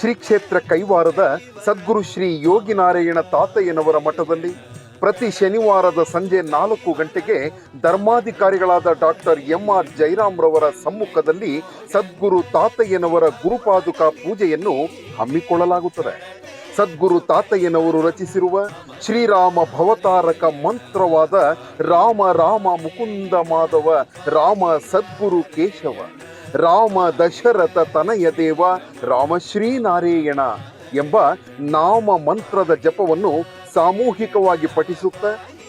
ಶ್ರೀ ಕ್ಷೇತ್ರ ಕೈವಾರದ ಸದ್ಗುರು ಶ್ರೀ ಯೋಗಿನಾರಾಯಣ ತಾತಯ್ಯನವರ ಮಠದಲ್ಲಿ ಪ್ರತಿ ಶನಿವಾರದ ಸಂಜೆ ನಾಲ್ಕು ಗಂಟೆಗೆ ಧರ್ಮಾಧಿಕಾರಿಗಳಾದ ಡಾಕ್ಟರ್ ಎಂ ಆರ್ ಜೈರಾಮ್ರವರ ಸಮ್ಮುಖದಲ್ಲಿ ಸದ್ಗುರು ತಾತಯ್ಯನವರ ಗುರುಪಾದುಕ ಪೂಜೆಯನ್ನು ಹಮ್ಮಿಕೊಳ್ಳಲಾಗುತ್ತದೆ. ಸದ್ಗುರು ತಾತಯ್ಯನವರು ರಚಿಸಿರುವ ಶ್ರೀರಾಮ ಭವತಾರಕ ಮಂತ್ರವಾದ ರಾಮ ರಾಮ ಮುಕುಂದ ಮಾಧವ ರಾಮ ಸದ್ಗುರು ಕೇಶವ. ರಾಮ ದಶರಥ ತನಯ ದೇವ ರಾಮಶ್ರೀ ನಾರಾಯಣ ಎಂಬ ನಾಮ ಮಂತ್ರದ ಜಪವನ್ನು ಸಾಮೂಹಿಕವಾಗಿ ಪಠಿಸುತ್ತ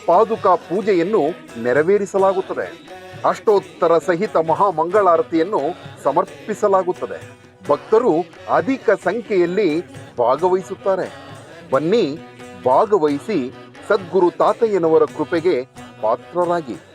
ಪಾದುಕಾ ಪೂಜೆಯನ್ನು ನೆರವೇರಿಸಲಾಗುತ್ತದೆ. ಅಷ್ಟೋತ್ತರ ಸಹಿತ ಮಹಾಮಂಗಳಾರತಿಯನ್ನು ಸಮರ್ಪಿಸಲಾಗುತ್ತದೆ. ಭಕ್ತರು ಅಧಿಕ ಸಂಖ್ಯೆಯಲ್ಲಿ ಭಾಗವಹಿಸುತ್ತಾರೆ. ಬನ್ನಿ ಭಾಗವಹಿಸಿ ಸದ್ಗುರು ತಾತಯ್ಯನವರ ಕೃಪೆಗೆ ಪಾತ್ರರಾಗಿ.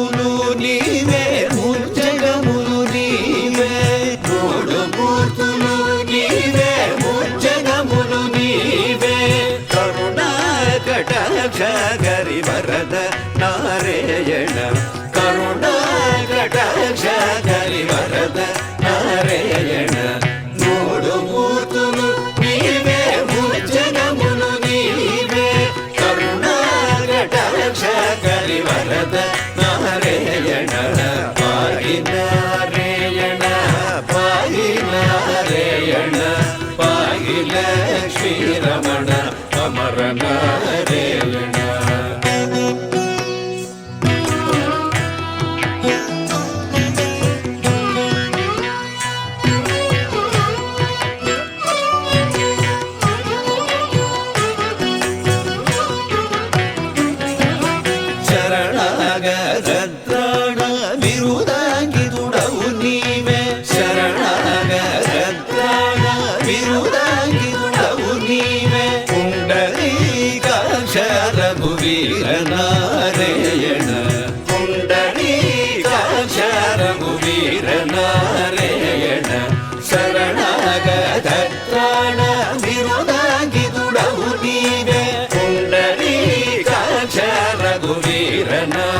ముచ్చటములు నీవే ముచ్చటములు నీవే. మూడుమూర్తులు నీవే ముచ్చటములు నీవే. కరుణా కటాక్ష గరి వరద నారేయణ. కరుణా కటాక్ష గరి వరద నారేయణ Another day. ನಾರೇಯಣ ಪುಂಡರೀಕಾಕ್ಷ ರಘುವೀರ ನಾರೇಯಣ ಶರಣಾಗತ ಪ್ರಾಣ ಬಿರುದಾಗಿ ದುಡವು ನೀನೆ. ಪುಂಡರೀಕಾಕ್ಷ ರಘುವೀರ ನಾರಾಯಣ